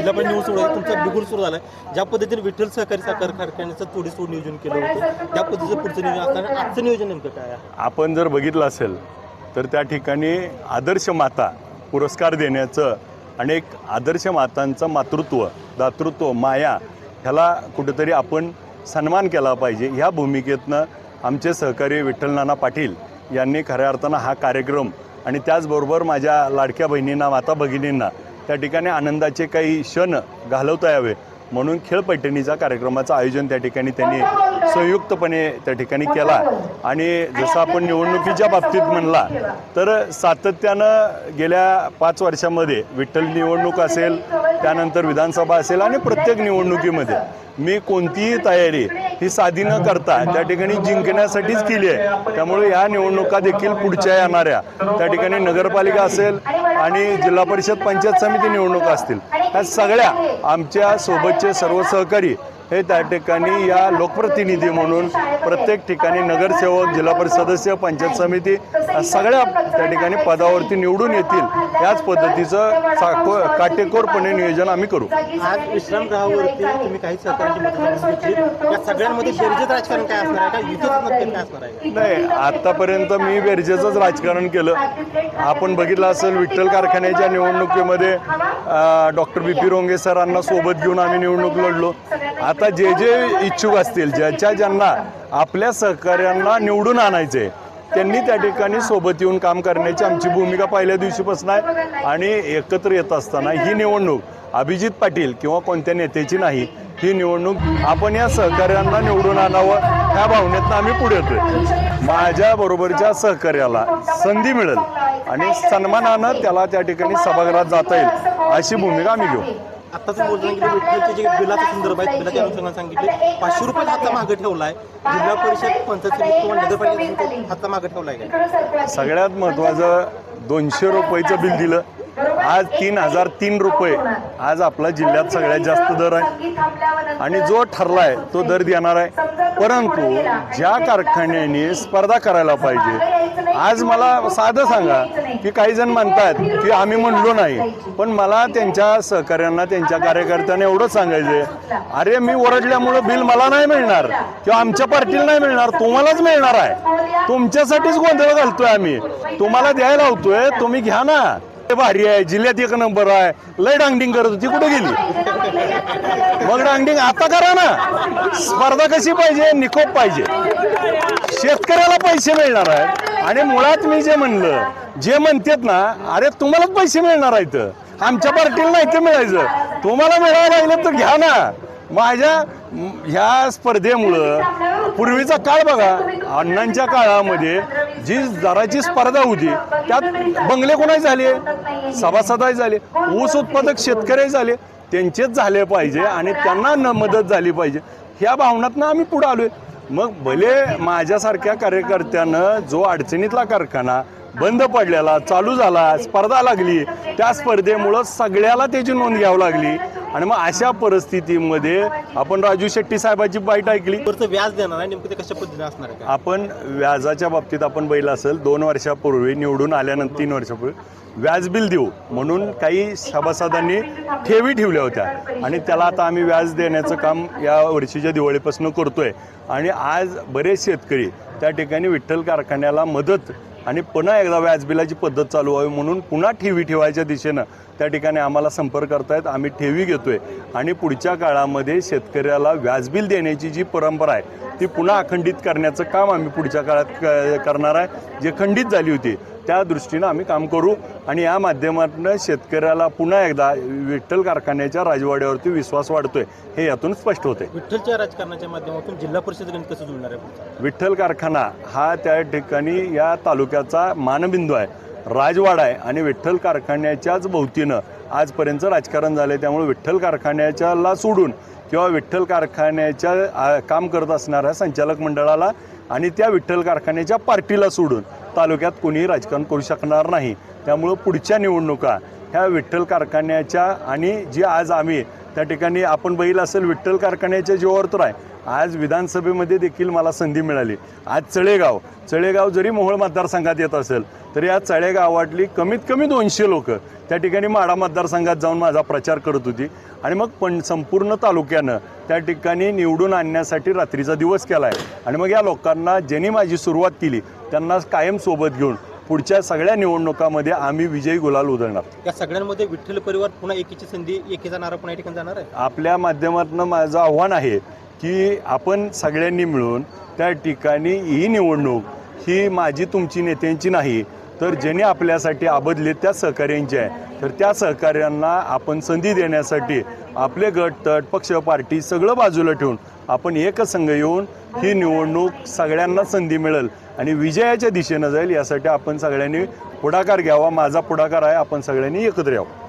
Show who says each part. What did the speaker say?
Speaker 1: जिल्हा परिषद निवड सुरू तुमचा बिगुल सुरू झाला ज्या पद्धतीने विठ्ठल सहकारी साखर कारखान्याचं थोडीसोड नियोजन केलं होतं त्या पद्धतीचं पुढचं नियोजन असताना आजचं नियोजन नेमकं काय आहे?
Speaker 2: आपण जर बघितलं असेल तर त्या ठिकाणी आदर्श माता पुरस्कार देण्याचं आणि एक आदर्श मातांचं मातृत्व दातृत्व माया ह्याला कुठेतरी आपण सन्मान केला पाहिजे. ह्या भूमिकेतनं आमचे सहकारी विठ्ठल नाना पाटील यांनी खऱ्या अर्थानं हा कार्यक्रम आणि त्याचबरोबर माझ्या लाडक्या बहिणींना माता भगिनींना त्या ठिकाणी आनंदाचे काही क्षण घालवता यावे म्हणून खेळ पैठणीचा कार्यक्रमाचं आयोजन त्या ठिकाणी त्यांनी संयुक्तपणे त्या ठिकाणी केला. आणि जसं आपण निवडणुकीच्या बाबतीत म्हणला तर सातत्यानं गेल्या पाच वर्षामध्ये विठ्ठल निवडणूक असेल त्यानंतर विधानसभा असेल आणि प्रत्येक निवडणुकीमध्ये मी कोणतीही तयारी ही साधी न करता त्या ठिकाणी जिंकण्यासाठीच केली आहे. त्यामुळे या निवडणुका देखील पुढच्या येणाऱ्या. त्या ठिकाणी नगरपालिका असेल आणि जिल्हा परिषद पंचायत समिती निवडणुका असतील. ह्या सगळ्या आमच्या सोबतचे सर्व सहकारी हे त्या ठिकाणी या लोकप्रतिनिधी म्हणून प्रत्येक ठिकाणी नगरसेवक जिल्हा परिषद सदस्य पंचायत समिती सगळ्या त्या ठिकाणी पदावरती निवडून येतील. याच पद्धतीचं साको काटेकोरपणे नियोजन आम्ही करू.
Speaker 1: आज विश्रामगृहावरती तुम्ही काही घेतली या सगळ्यांमध्ये बेरजेत राजकारण काय असणार आहे? का नक्की काय असणार आहे?
Speaker 2: नाही आतापर्यंत मी बेरजेचंच राजकारण केलं. आपण बघितलं असेल विठ्ठल कारखान्याच्या निवडणुकीमध्ये डॉक्टर बी पी रोंगे सरांना सोबत घेऊन आम्ही निवडणूक लढलो. आता जे जे इच्छुक असतील ज्याच्या ज्यांना आपल्या सहकार्यांना निवडून आणायचे त्यांनी त्या ठिकाणी सोबत येऊन काम करण्याची आमची भूमिका पहिल्या दिवशीपासून आहे. आणि एकत्र येत असताना ही निवडणूक अभिजित पाटील किंवा कोणत्या नेत्याची नाही ही निवडणूक आपण या सहकार्यांना निवडून आणावं ह्या भावनेतनं आम्ही पुढे येतोय. माझ्या बरोबरच्या सहकार्याला संधी मिळेल आणि सन्मानानं त्याला त्या ठिकाणी सभागृहात जाता येईल अशी भूमिका आम्ही घेऊ.
Speaker 1: आता तुम्ही बोलताना की विठ्ठलचे जे बिलाचा संदर्भ आहे बिलाच्या अनुषंगाने सांगितले. पाचशे रुपये हातचा मागे ठेवलाय. जिल्हा परिषद पंचायत समिती किंवा नगरपालिका हातचा मागे ठेवलाय काय
Speaker 2: सगळ्यात महत्त्वाचं दोनशे रुपयाचं बिल दिलं. आज तीन हजार तीन रुपये. आज आपला जिल्ह्यात सगळ्यात जास्त दर आहे. आणि जो ठरलाय तो दर देणार आहे. परंतु ज्या कारखान्याने स्पर्धा करायला पाहिजे आज मला साधं सांगा की काही जण म्हणतात की आम्ही म्हणलो नाही. पण मला त्यांच्या सहकार्यांना त्यांच्या कार्यकर्त्यांना एवढंच सांगायचंय. अरे मी ओरडल्यामुळं बिल मला नाही मिळणार किंवा आमच्या पार्टीला नाही मिळणार तुम्हालाच मिळणार आहे. तुमच्यासाठीच गोंधळ घालतोय आम्ही. तुम्हाला द्यायला लावतोय तुम्ही घ्या ना. भारी आहे. जिल्ह्यात एक नंबर आहे. लय डांगडिंग करत होती. कुठे गेली? मग डांगडिंग आता करा ना. स्पर्धा कशी पाहिजे? निकोप पाहिजे. शेतकऱ्याला पैसे मिळणार आहेत आणि मुळात मी जे म्हणलं जे म्हणतात ना अरे तुम्हालाच पैसे मिळणार आहेत. आमच्या पार्टीला नाही ते मिळायचं. तुम्हाला मिळायला लागलं तर घ्या ना. माझ्या ह्या स्पर्धेमुळं पूर्वीचा काळ बघा अण्णांच्या काळामध्ये जी दराची स्पर्धा होती त्यात बंगले कोणाही झाले? सभासदाही झाले. ऊस उत्पादक शेतकरी झाले. त्यांचेच झाले पाहिजे आणि त्यांना न मदत झाली पाहिजे. ह्या भावनातनं आम्ही पुढे आलोय. मग भले माझ्यासारख्या कार्यकर्त्यानं जो अडचणीतला कारखाना बंद पडलेला चालू झाला स्पर्धा लागली त्या स्पर्धेमुळं सगळ्याला त्याची नोंद घ्यावी लागली. आणि मग अशा परिस्थितीमध्ये आपण राजू शेट्टी साहेबाची बाईट ऐकली.
Speaker 1: व्याज देणार आहे नेमकं ते कशा पद्धतीने असणार आहे
Speaker 2: आपण व्याजाच्या बाबतीत आपण बैल असेल दोन वर्षापूर्वी निवडून आल्यानंतर तीन वर्षापूर्वी व्याज बिल देऊ. म्हणून काही सभासदांनी ठेवी ठेवल्या होत्या. आणि त्याला आता आम्ही व्याज देण्याचं काम या वर्षीच्या दिवाळीपासून करतोय. आणि आज बरेच शेतकरी त्या ठिकाणी विठ्ठल कारखान्याला मदत आणि पुन्हा एकदा व्याज बिलाची पद्धत चालू व्हावी म्हणून पुन्हा ठेवी ठेवायच्या दिशेनं त्या ठिकाणी आम्हाला संपर्क करतायत. आम्ही ठेवी घेतोय. आणि पुढच्या काळामध्ये शेतकऱ्याला व्याजबिल देण्याची जी परंपरा आहे ती पुन्हा अखंडित करण्याचं काम आम्ही पुढच्या काळात क- करणार आहे. जे खंडित झाली होती त्या दृष्टीनं आम्ही काम करू आणि या माध्यमातून शेतकऱ्याला पुन्हा एकदा विठ्ठल कारखान्याच्या राजवाड्यावरती विश्वास वाढतोय हे यातून स्पष्ट होते
Speaker 1: विठ्ठलच्या राजकारणाच्या माध्यमातून जिल्हा परिषद गणित कसं जुळणार आहे?
Speaker 2: विठ्ठल कारखाना हा त्या ठिकाणी या तालुक्याचा मानबिंदू आहे राजवाडा आहे आणि विठ्ठल कारखान्याच्याच भोवतीनं आजपर्यंत राजकारण झालं आहे त्यामुळे विठ्ठल कारखान्याच्याला सोडून किंवा विठ्ठल कारखान्याच्या काम करत असणाऱ्या संचालक मंडळाला आणि त्या विठ्ठल कारखान्याच्या पार्टीला सोडून तालुक्यात कोणीही राजकारण करू शकणार नाही. त्यामुळं पुढच्या निवडणुका ह्या विठ्ठल कारखान्याच्या आणि जी आज आम्ही त्या ठिकाणी आपण बघितलं असेल विठ्ठल कारखान्याच्या जीवावर तर आहे. आज विधानसभेमध्ये देखील मला संधी मिळाली. आज चळेगाव चळेगाव जरी मोहोळ मतदारसंघात येत असेल तरी आज चळेगावातली कमीत कमी दोनशे लोक त्या ठिकाणी माडा मतदारसंघात जाऊन माझा प्रचार करत होती. आणि मग पण संपूर्ण तालुक्यानं त्या ठिकाणी निवडून आणण्यासाठी रात्रीचा दिवस केला आहे आणि मग या लोकांना ज्यांनी माझी सुरुवात केली त्यांना कायम सोबत घेऊन पुढच्या सगळ्या निवडणुकामध्ये आम्ही विजयी गुलाल उधळणार.
Speaker 1: या सगळ्यांमध्ये विठ्ठल परिवार पुन्हा एकीची संधी एकीचा नारा पुन्हा ठिकाणी जाणार आहे?
Speaker 2: आपल्या माध्यमातून माझं आव्हान आहे की आपण सगळ्यांनी मिळून त्या ठिकाणी ही निवडणूक ही माझी तुमची नेत्यांची नाही तर ज्यांनी आपल्यासाठी आबदले त्या सहकार्यांची आहे. तर त्या सहकार्यांना आपण संधी देण्यासाठी आपले गट तट पक्ष पार्टी सगळं बाजूला ठेवून आपण एकसंघ येऊन ही निवडणूक सगळ्यांना संधी मिळेल आणि विजयाच्या दिशेनं जाईल यासाठी आपण सगळ्यांनी पुढाकार घ्यावा. माझा पुढाकार आहे आपण सगळ्यांनी एकत्र यावं.